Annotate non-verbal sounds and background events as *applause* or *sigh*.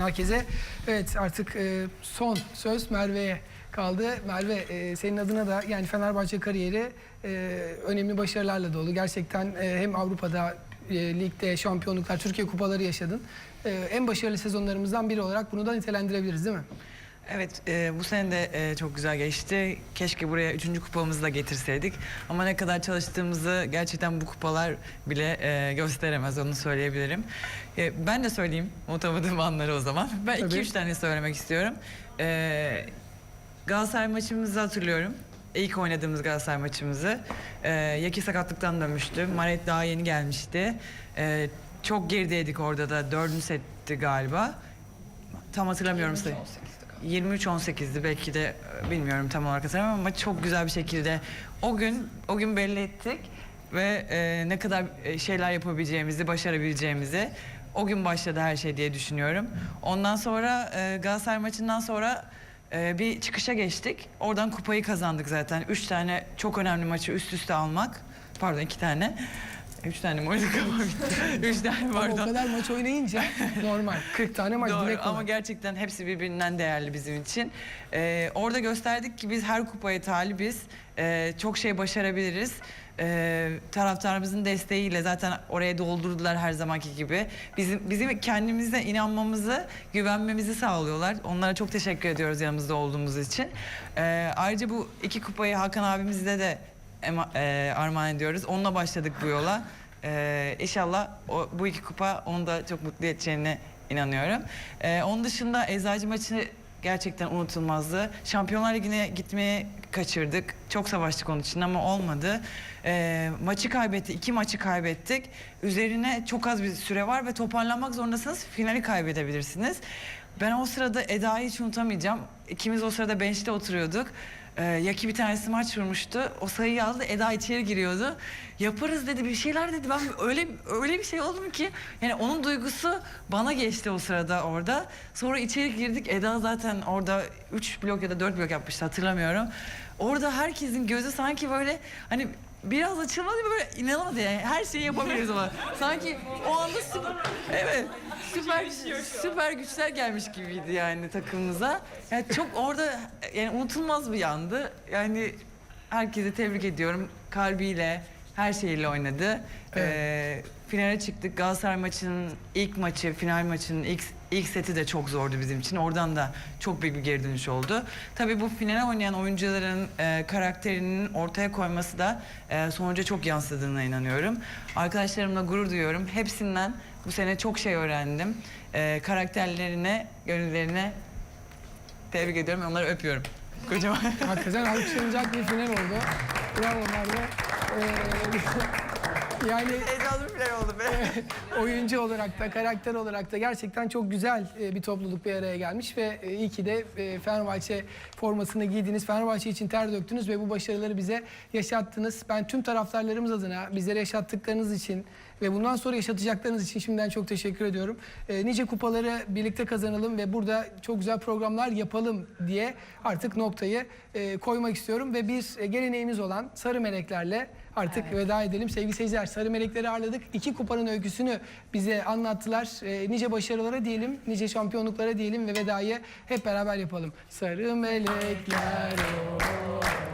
Herkese evet artık e, son söz Merve'ye kaldı. Merve e, senin adına da yani Fenerbahçe kariyeri e, önemli başarılarla dolu. Gerçekten e, hem Avrupa'da e, ligde şampiyonluklar, Türkiye kupaları yaşadın. E, en başarılı sezonlarımızdan biri olarak bunu da nitelendirebiliriz değil mi? Evet, e, bu sene de e, çok güzel geçti. Keşke buraya üçüncü kupamızı da getirseydik. Ama ne kadar çalıştığımızı gerçekten bu kupalar bile e, gösteremez, onu söyleyebilirim. E, ben de söyleyeyim unutamadığım *laughs* anları o zaman. Ben iki Tabii. üç tane söylemek istiyorum. E, Galatasaray maçımızı hatırlıyorum. İlk oynadığımız Galatasaray maçımızı. E, Yaki sakatlıktan dönmüştü. Maret daha yeni gelmişti. E, çok gerideydik orada da. Dördüncü setti galiba. Tam hatırlamıyorum sayı. 23-18'di belki de e, bilmiyorum tam olarak hatırlamıyorum ama çok güzel bir şekilde o gün o gün belli ettik ve e, ne kadar e, şeyler yapabileceğimizi, başarabileceğimizi o gün başladı her şey diye düşünüyorum. Ondan sonra e, Galatasaray maçından sonra e, bir çıkışa geçtik. Oradan kupayı kazandık zaten. Üç tane çok önemli maçı üst üste almak. Pardon iki tane. Üç tane mi oynadık ama bitti. Üç tane Ama o pardon. kadar maç oynayınca *laughs* normal. 40 tane maç Doğru direkt ama gerçekten hepsi birbirinden değerli bizim için. Ee, orada gösterdik ki biz her kupaya talibiz. Ee, çok şey başarabiliriz. Ee, taraftarımızın desteğiyle zaten oraya doldurdular her zamanki gibi. Bizim bizim kendimize inanmamızı, güvenmemizi sağlıyorlar. Onlara çok teşekkür ediyoruz yanımızda olduğumuz için. Ee, ayrıca bu iki kupayı Hakan abimizle de ema- e, armağan ediyoruz. Onunla başladık bu yola. Ee, inşallah o, bu iki kupa onu da çok mutlu edeceğine inanıyorum. Ee, onun dışında Eczacı maçı gerçekten unutulmazdı. Şampiyonlar Ligi'ne gitmeye kaçırdık. Çok savaştık onun için ama olmadı. Ee, maçı kaybettik. iki maçı kaybettik. Üzerine çok az bir süre var ve toparlanmak zorundasınız. Finali kaybedebilirsiniz. Ben o sırada Eda'yı hiç unutamayacağım. İkimiz o sırada bench'te oturuyorduk. Ee, Yaki bir tanesi maç vurmuştu. O sayıyı aldı. Eda içeri giriyordu. Yaparız dedi bir şeyler dedi. Ben öyle öyle bir şey oldum ki yani onun duygusu bana geçti o sırada orada. Sonra içeri girdik. Eda zaten orada 3 blok ya da 4 blok yapmıştı hatırlamıyorum. Orada herkesin gözü sanki böyle hani biraz açılmadı böyle inanamadı yani her şeyi yapabiliriz ama sanki o anda süper evet süper süper güçler gelmiş gibiydi yani takımımıza. Yani çok orada yani unutulmaz bir yandı. Yani herkese tebrik ediyorum kalbiyle her şeyiyle oynadı. Ee, finale çıktık. Galatasaray maçının ilk maçı, final maçının ilk ilk seti de çok zordu bizim için. Oradan da çok büyük bir geri dönüş oldu. Tabii bu finale oynayan oyuncuların e, karakterinin ortaya koyması da e, sonuca çok yansıdığına inanıyorum. Arkadaşlarımla gurur duyuyorum. Hepsinden bu sene çok şey öğrendim. E, karakterlerine, gönüllerine tebrik ediyorum. Onları öpüyorum. Kocaman. Hakikaten alkışlanacak bir final oldu. Bravo Merve. Ee, yani *laughs* Heyecanlı bir final oldu be. *laughs* oyuncu olarak da karakter olarak da gerçekten çok güzel e, bir topluluk bir araya gelmiş ve e, iyi ki de e, Fenerbahçe formasını giydiniz. Fenerbahçe için ter döktünüz ve bu başarıları bize yaşattınız. Ben tüm taraftarlarımız adına bizlere yaşattıklarınız için ve bundan sonra yaşatacaklarınız için şimdiden çok teşekkür ediyorum. E, nice kupaları birlikte kazanalım ve burada çok güzel programlar yapalım diye artık noktayı e, koymak istiyorum ve bir e, geleneğimiz olan Sarı Meleklerle artık veda edelim. Sevgili seyirciler Sarı Melekleri ağırladık. İki kupanın öyküsünü bize anlattılar. E, nice başarılara diyelim, nice şampiyonluklara diyelim ve vedayı hep beraber yapalım. Sarı melekler o.